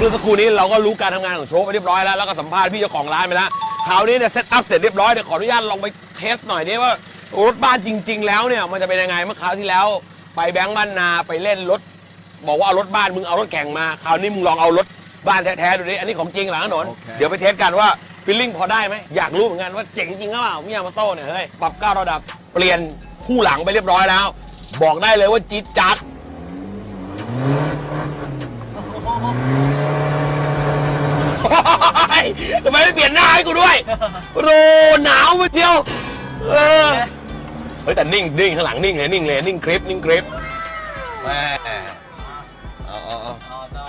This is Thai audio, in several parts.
เมื่อสักครู่นี้เราก็รู้การทำงานของโชว์ไปเรียบร้อยแล้วแล้วก็สัมภาษณ์พี่เจ้าของร้านไปแล้วคราวนี้เนี่ยเซตอัพเสร็จเรียบร้อยเดี๋ยวขออนุญาตลองไปเทสหน่อยดิว่ารถบ้านจริง ๆ แล้วเนี่ยมันจะเป็นยังไงเมื่อคราวที่แล้ว ไปแบงค์บ้านนาไปเล่นรถ บอกว่าเอารถบ้านมึงเอารถแข่งมาคราวนี้มึงลองเอารถบ้านแท้ๆดูดิอันนี้ของจริงหลังถนนเคเดี๋ยวไปเทสกันว่าฟีลลิ่งพอได้ไหมอยากรู้เหมือนกันว่าเจ๋งจริงหรือเปล่ามิยามาโต้เนี่ยเฮ้ยปรับเก้าระดับเปลี่ยนคู่หลังไปเรียบร้อยแล้ว บอกได้เลยว่าจี๊ดจัด เฮ้ยทำ ไมไม่เปลี่ยนหน้าให้กูด้วยโรหนาวมาเชียวเออเฮ้ยแต่นิ่งนิ่งข้างหลังนิ่งเลยนิ่งเลยนิ่งคลิปนิ่งคลิปแม่เอาเอาเอาต่อต่อ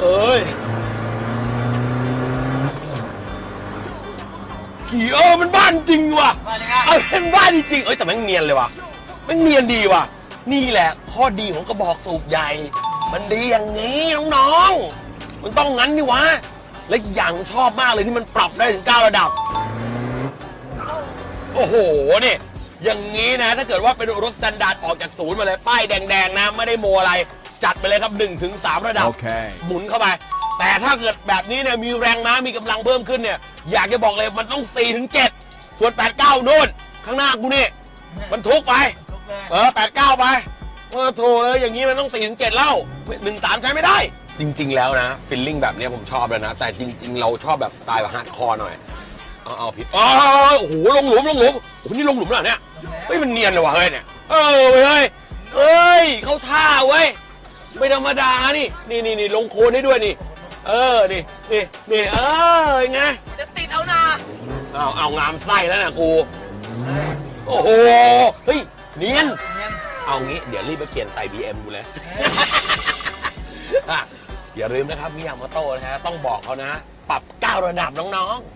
เอ้ยขี่เออมันบ้านจริงว่ะมาเลยไง เอาเป็นบ้านจริงๆเอ้ยแต่แม่งเนียนเลยว่ะแม่งเนียนดีว่ะ นี่แหละข้อดีของกระบอกสูบใหญ่ มันดีอย่างนี้น้องๆ มันต้องงั้นนี่วะ และอีกอย่างชอบมากเลยที่มันปรับได้ถึง 9 ระดับ โอ้โหนี่อย่างนี้นะ ถ้าเกิดว่าเป็นรถสแตนดาร์ดออกจากศูนย์มาเลย ป้ายแดงๆนะ ไม่ได้โมอะไร จัดไปเลยครับ1ถึง3ระดับ Okay. หมุนเข้าไป แต่ถ้าเกิดแบบนี้เนี่ยมีแรงม้ามีกำลังเพิ่มขึ้นเนี่ย อยากจะบอกเลยมันต้อง4ถึง7ส่วน8 9นู่น ข้างหน้ากูนี่ มันทุกไปทุก เลย เออ8 9ไปเออโถเอ้ยอย่างนี้มันต้อง4ถึง7เล่าหนึ่งสามใช้ไม่ได้ จริง ๆ แล้วนะฟิลลิ่งแบบเนี้ยผมชอบเลยนะ แต่จริง ๆ เราชอบแบบสไตล์แบบฮาร์ดคอร์หน่อยเอาเอาผิดอ๋อโอ้โหลงหลุมลงหลุมโอ้โหนี่ลงหลุมแล้วเหรอเนี่ยเฮ้ยมันเนียนเลยว่ะเฮ้ยเนี่ยเออเว้ยเฮ้ยเอ้ยเข้าท่าเว้ยไม่ธรรมดานี่นี่นี่นี่ลงโคลนได้ด้วยนี่ เออนี่นี่นี่เออยังไง จะติดเอานาเอาเอางามไส้แล้วนะครูโอ้โห เฮ้ย เนียน เนียนเอางี้ เดี๋ยวรีบไปเปลี่ยนใส่ BM ดูเลยอะอย่าลืมนะครับมิยาโมโต้นะฮะต้องบอกเขานะ ปรับ 9 ระดับน้องๆ